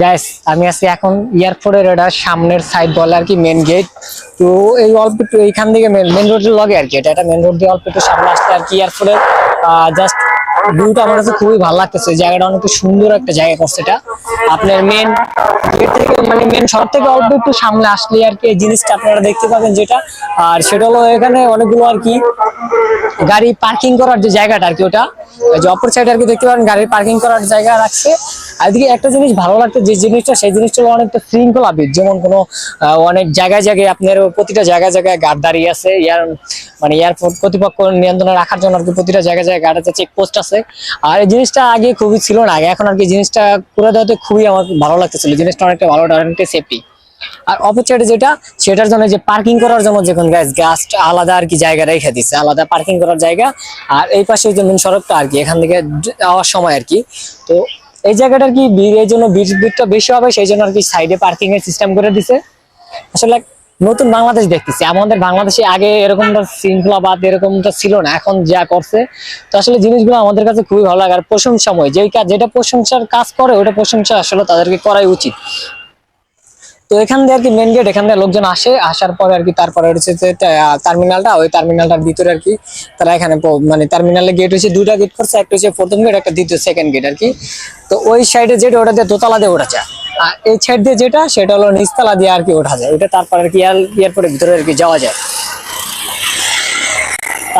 Gas আমি আছি এখন এয়ারপোর্টের এটা সামনের সাইড বলে আর কি মেন গেট তো এই অল্প একটু এইখান থেকে মেন মেন রোডের লগে আর কি, এটা এটা মেন রোড দিয়ে অল্প একটু সামনে আসতে আর কি এয়ারপোর্টের জাস্ট ভিউটা আমার কাছে খুবই ভালো লাগতেছে জায়গাটা অনেক সুন্দর একটা জায়গা করছে এটা। আপনার মেন গেট থেকে মানে মেন শহর থেকে অল্প একটু সামনে আসলে আর কি এই জিনিসটা আপনারা দেখতে পাবেন যেটা। আর সেটা হলো এখানে অনেকগুলো আর কি গাড়ি পার্কিং করার যে জায়গাটা আর কি ওটা। যে অপর সাইডে আর কি দেখতে পারেন, গাড়ি পার্কিং করার জায়গা রাখছে। এদিকে একটা জিনিস ভালো লাগতো, যে জিনিসটা, সেই জিনিসটা অনেকটা শৃঙ্খলা বিদ যেমন কোনো অনেক জায়গায় জায়গায় আপনার প্রতিটা জায়গায় জায়গায় গার্ড দাঁড়িয়ে আছে, ইয়ার মানে এয়ারপোর্ট কর্তৃপক্ষ নিয়ন্ত্রণে রাখার জন্য আর কি প্রতিটা জায়গায় জায়গায় গার্ড আছে, চেকপোস্ট আছে। আর এই জিনিসটা আগে খুবই ছিল না, আগে এখন আর কি জিনিসটা করে দেওয়াতে খুবই আমার ভালো লাগতেছিল, জিনিসটা অনেকটা ভালো, অনেকটা সেফটি আর অপরসাইডে যেটা, সেটার জন্য যে পার্কিং করার জন্য যখন গাছ আলাদা আর কি জায়গা রেখে দিচ্ছে আলাদা পার্কিং করার জায়গা। আর এই পাশে যে মেন সড়কটা আর কি, এখান থেকে যাওয়ার সময় আর কি। তো এই জায়গাটার কি এই জন্য ভিড়টা বেশি হবে, সেই জন্য আর কি সাইডে পার্কিং এর সিস্টেম করে দিছে। আসলে নতুন বাংলাদেশ দেখতেছি, আমাদের বাংলাদেশে আগে এরকমটা শৃঙ্খলাবাদ এরকমটা ছিল না, এখন যা করছে, তো আসলে জিনিসগুলো আমাদের কাছে খুবই ভালো লাগে। আর প্রশংসাময় যেই কাজ যেটা প্রশংসার কাজ করে ওটা প্রশংসা আসলে তাদেরকে করাই উচিত। তো এখান দিয়ে আর কি মেন গেট এখান দিয়ে লোকজন আসে, আসার পরে আর কি তারপরে হচ্ছে যে টার্মিনালটা ওই টার্মিনালটার ভিতরে আর কি তারা এখানে মানে টার্মিনালের গেট হচ্ছে দুটা গেট করছে, একটা হচ্ছে প্রথম গেট একটা দ্বিতীয় সেকেন্ড গেট আর কি। তো ওই সাইডে যেটা, ওটা দিয়ে দোতলা দিয়ে ওঠা যায়। আর এই সাইড দিয়ে যেটা, সেটা হলো নিচতলা দিয়ে আর কি ওঠা যায়। ওটা তারপর আর কি এয়ারপোর্টের ভিতরে আর কি যাওয়া যায়।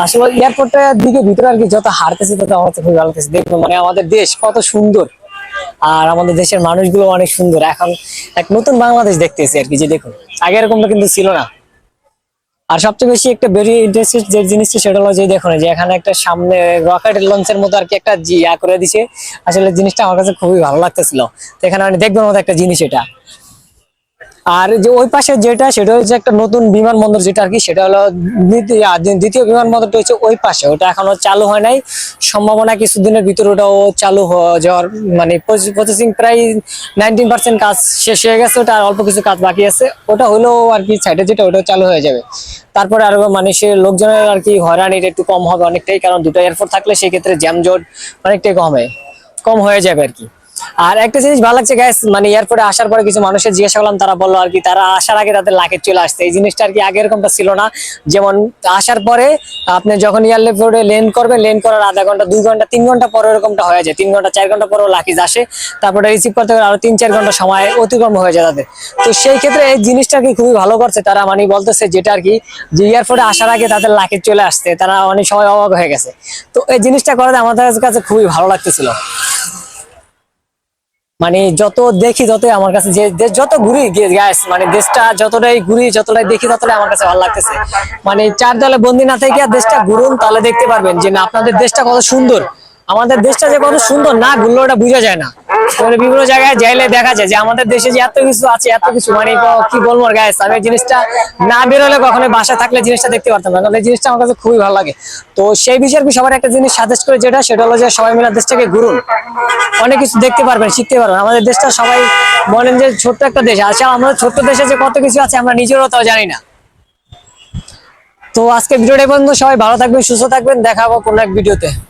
আসলে এয়ারপোর্টের দিকে ভিতরে আর কি যত হারতেছে তত আমার খুবই ভালো লাগতেছে। দেখুন মানে আমাদের দেশ কত সুন্দর। আর আমাদের দেশের মানুষগুলো অনেক সুন্দর। এখন এক নতুন বাংলাদেশ দেখতেছি আর কি, যে দেখুন, আগে এরকমটা কিন্তু ছিল না। আর সবচেয়ে বেশি একটা বেরি ইন্টারেস্টেড যে জিনিসটা সেটা হলো যে দেখুন যে এখানে একটা সামনে রকেট লঞ্চের মতো আর কি একটা ইয়া করে দিছে। আসলে জিনিসটা আমার কাছে খুবই ভালো লাগতেছিল। তো এখানে আমি দেখবেন মতো একটা জিনিস এটা। আর যে ওই পাশে যেটা, সেটা হচ্ছে একটা নতুন বিমানবন্দর যেটা আর কি, সেটা হলো দ্বিতীয় বিমানবন্দরটা হচ্ছে ওই পাশে। ওটা এখনও চালু হয় নাই। সম্ভাবনা কিছুদিনের ভিতরে ওটাও চালু যাওয়ার মানে প্রসেসিং প্রায় নাইনটিন পার্সেন্ট কাজ শেষ হয়ে গেছে। ওটা আর অল্প কিছু কাজ বাকি আছে। ওটা হলেও আর কি সাইডে যেটা, ওটাও চালু হয়ে যাবে। তারপরে আরও মানুষের লোকজনের আর কি হয়রানিটা একটু কম হবে অনেকটাই, কারণ দুটো এয়ারপোর্ট থাকলে সেই ক্ষেত্রে জ্যামজট অনেকটাই কম কম হয়ে যাবে আর কি। আর একটা জিনিস ভালো লাগছে গ্যাস মানে এয়ারপোর্টে আসার পরে কিছু মানুষের জিজ্ঞাসা করলাম, তারা বলল আর কি, তারা আসার আগে তাদের লাখে চলে আসছে। এই জিনিসটা আর কি আগে এরকমটা ছিল না। যেমন আসার পরে আপনি যখন এয়ারপোর্টে লেন করবেন লেন করার আধা ঘণ্টা, দুই ঘণ্টা, তিন ঘণ্টা পরে এরকমটা হয়ে যায়। তিন ঘণ্টা, চার ঘণ্টা পরেও লাকিজ আসে। তারপরে রিসিভ করতে গেলে আরও তিন, চার ঘণ্টা সময় অতিক্রম হয়ে যায় তাদের। তো সেই ক্ষেত্রে এই জিনিসটা কি খুবই ভালো করছে। তারা মানে বলতেছে যেটা আর কি, যে এয়ারপোর্টে আসার আগে তাদের লাকিজ চলে আসছে। তারা অনেক সময় অবাক হয়ে গেছে। তো এই জিনিসটা করাতে আমাদের কাছে খুবই ভালো লাগতেছিল। মানে যত দেখি ততই আমার কাছে যে যত ঘুরি গ্যাস মানে দেশটা যতটাই ঘুরি, যতটাই দেখি ততটাই আমার কাছে ভালো লাগতেছে। মানে চার দলে বন্দি না থেকে দেশটা ঘুরুন, তাহলে দেখতে পারবেন যে না, আপনাদের দেশটা কত সুন্দর। আমাদের দেশটা যে কত সুন্দর, না ঘুরলে ওটা বুঝা যায় না। মানে বিভিন্ন জায়গায় যাইলে দেখা যায় যে আমাদের দেশে যে এত কিছু আছে, এত কিছু মানে ক- বলব গায়ে আমি জিনিসটা না বেরোলে কখনো বাসায় থাকলে জিনিসটা দেখতে পারতাম না এই জিনিসটা আমার কাছে খুবই ভালো লাগে। তো সেই বিষয়ে আমি সবার একটা জিনিস সাজেস্ট করে যেটা, সেটা হলো যে সবাই মিলে দেশটাকে ঘুরুন। অনেক কিছু দেখতে পারবেন, শিখতে পারবেন। আমাদের দেশটা সবাই বলেন যে ছোট্ট একটা দেশ। আছে আমাদের ছোট্ট দেশে যে কত কিছু আছে, আমরা নিজেরও তাও জানি না। তো আজকে ভিডিওটা পর্যন্ত, সবাই ভালো থাকবেন, সুস্থ থাকবেন দেখাবো কোনো এক ভিডিওতে।